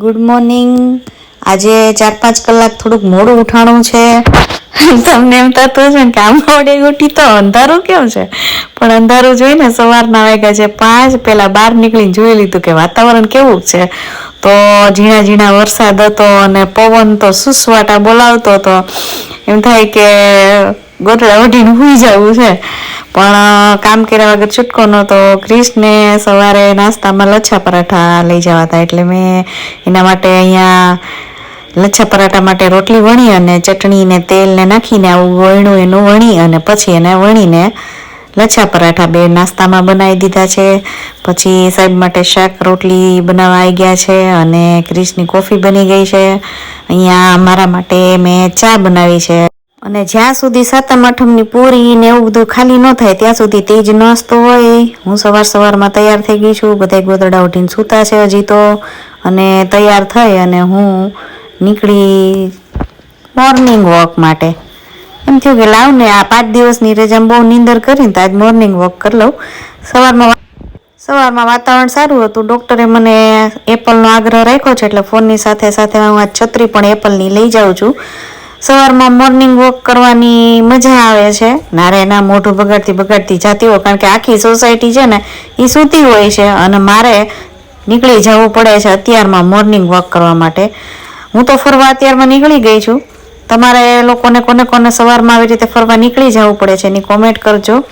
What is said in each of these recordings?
Good morning આજે ચાર પાંચ કલાક થોડુંક મોડું ઉઠાણું છે. તમને એમ થતું છે ને કે આમ મોડે ઉઠી તો અંધારું કેમ છે? પણ અંધારું જોઈને સવારના વાગ્યા છે પાંચ, પેલા બહાર નીકળીને જોઈ લીધું કે વાતાવરણ કેવું છે. તો ઝીણા ઝીણા વરસાદ હતો અને પવન તો સુસવાટા બોલાવતો હતો. એમ થાય કે ગોતડા ઓઢીને સુઈ જવું છે. પણ કામ કર્યા વગર છૂટકો નહોતો ક્રિશને સવારે નાસ્તામાં લચ્છા પરાઠા લઈ જવા હતા. એટલે મેં એના માટે અહીંયા લચ્છા પરાઠા માટે રોટલી વણી અને ચટણીને તેલને નાખીને આવું વણ્યું, એનું વણી અને પછી એને વણીને લચ્છા પરાઠા બે નાસ્તામાં બનાવી દીધા છે. પછી સાહેબ માટે શાક, રોટલી બનાવવા આવી ગયા છે અને ક્રિશની કોફી બની ગઈ છે. અહીંયા મારા માટે મેં ચા બનાવી છે. અને જ્યાં સુધી સાતમ, આઠમની પૂરી ને એવું બધું ખાલી ન થાય, ત્યાં સુધી તેજ નાસ્તો હોય. હું સવાર સવારમાં તૈયાર થઈ ગઈ છું બધા ગોદડા ઉઠીને સૂતા છે હજી તો. અને તૈયાર થઈ અને હું નીકળી મોર્નિંગ વોક માટે. એમ થયું કે લાવ ને આ પાંચ દિવસની રજા બહુ નીંદર કરીને તો આજ મોર્નિંગ વોક કરી લઉં. સવારમાં સવારમાં વાતાવરણ સારું હતું. ડૉક્ટરે મને એપલનો આગ્રહ રાખ્યો છે એટલે ફોનની સાથે સાથે હું આ છત્રી પણ એપલની લઈ જાઉં છું. સવારમાં મોર્નિંગ વોક કરવાની મજા આવે છે. મારે એના મોઢું બગાડતી બગાડતી જતી હોય, કારણ કે આખી સોસાયટી છે ને એ સૂતી હોય છે અને મારે નીકળી જવું પડે છે અત્યારમાં મોર્નિંગ વોક કરવા માટે. હું તો ફરવા અત્યારમાં નીકળી ગઈ છું. તમારે લોકોને કોને કોને સવારમાં આવી રીતે ફરવા નીકળી જવું પડે છે એની કોમેન્ટ કરજો.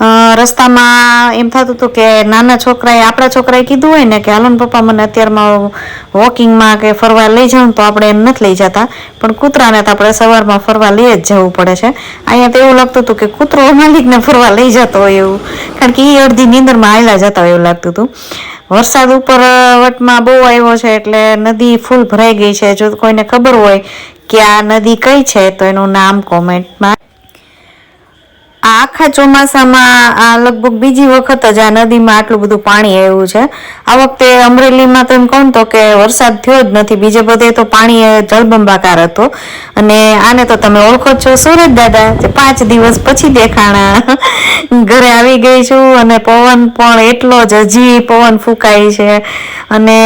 રસ્તામાં એમ થતું હતું કે નાના છોકરાએ, આપણા છોકરાએ કીધું હોય ને કે, હાલો પપ્પા, મને અત્યારમાં વોકિંગમાં કે ફરવા લઈ જાઉં તો આપણે એમ નથી લઈ જતા. પણ કૂતરાને તો આપણે સવારમાં ફરવા લઈ જ જવું પડે છે. અહીંયા તો એવું લાગતું હતું કે કૂતરો માલિકને ફરવા લઈ જતો હોય એવું. કારણ કે એ અડધી નીંદરમાં આવેલા જતા હોય એવું લાગતું હતું. વરસાદ ઉપર વટમાં બહુ આવ્યો છે એટલે નદી ફૂલ ભરાઈ ગઈ છે. જો કોઈને ખબર હોય કે આ નદી કઈ છે, તો એનું નામ કોમેન્ટમાં આખા ચોમાસામાં, આ લગભગ બીજી વખત જ આ નદીમાં આટલું બધું પાણી આવ્યું છે. આ વખતે અમરેલીમાં તો એમ કહું તો કે વરસાદ થયો જ નથી. બીજે બધે તો પાણી જળબંબાકાર હતો. અને આને તો તમે ઓળખો છો. સુરજ દાદા પાંચ દિવસ પછી દેખાણા. ઘરે આવી ગઈ છું અને પવન પણ એટલો જ હજી પવન ફૂંકાય છે. અને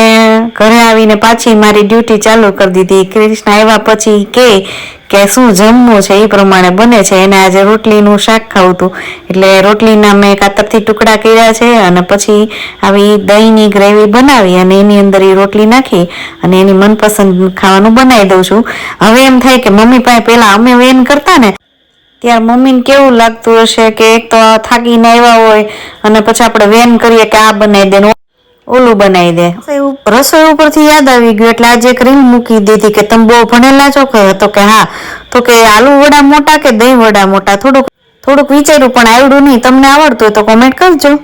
આવીને પાછી મારી ડ્યુટી ચાલુ કરી દીધી. કૃષ્ણ આવ્યા પછી કે કે શું જમવું છે એ પ્રમાણે બને છે. એને આજે રોટલીનું શાક ખાવું હતું એટલે રોટલીના મેં કાતરથી ટુકડા કર્યા છે અને પછી આવી દહીંની ગ્રેવી બનાવી અને એની અંદર એ રોટલી નાખી અને એની મનપસંદ ખાવાનું બનાવી દઉં છું. હવે એમ થાય કે મમ્મી પાસે પહેલાં અમે વેન કરતા ને, ત્યારે મમ્મીને કેવું લાગતું હશે કે એક તો થાકીને આવ્યા હોય અને પછી આપણે વેન કરીએ કે આ બનાવી દે ઓલું બનાવી દે. એવું રસોઈ ઉપરથી યાદ આવી ગયું એટલે આજે એક રીલ મૂકી દીધી કે તમે બહુ ભણેલા છો કે તો કે હા. તો કે આલુ વડા મોટા કે દહીં વડા મોટા? થોડુંક થોડુંક વિચાર્યું પણ આવડું નહીં. તમને આવડતું હોય તો કોમેન્ટ કરજો.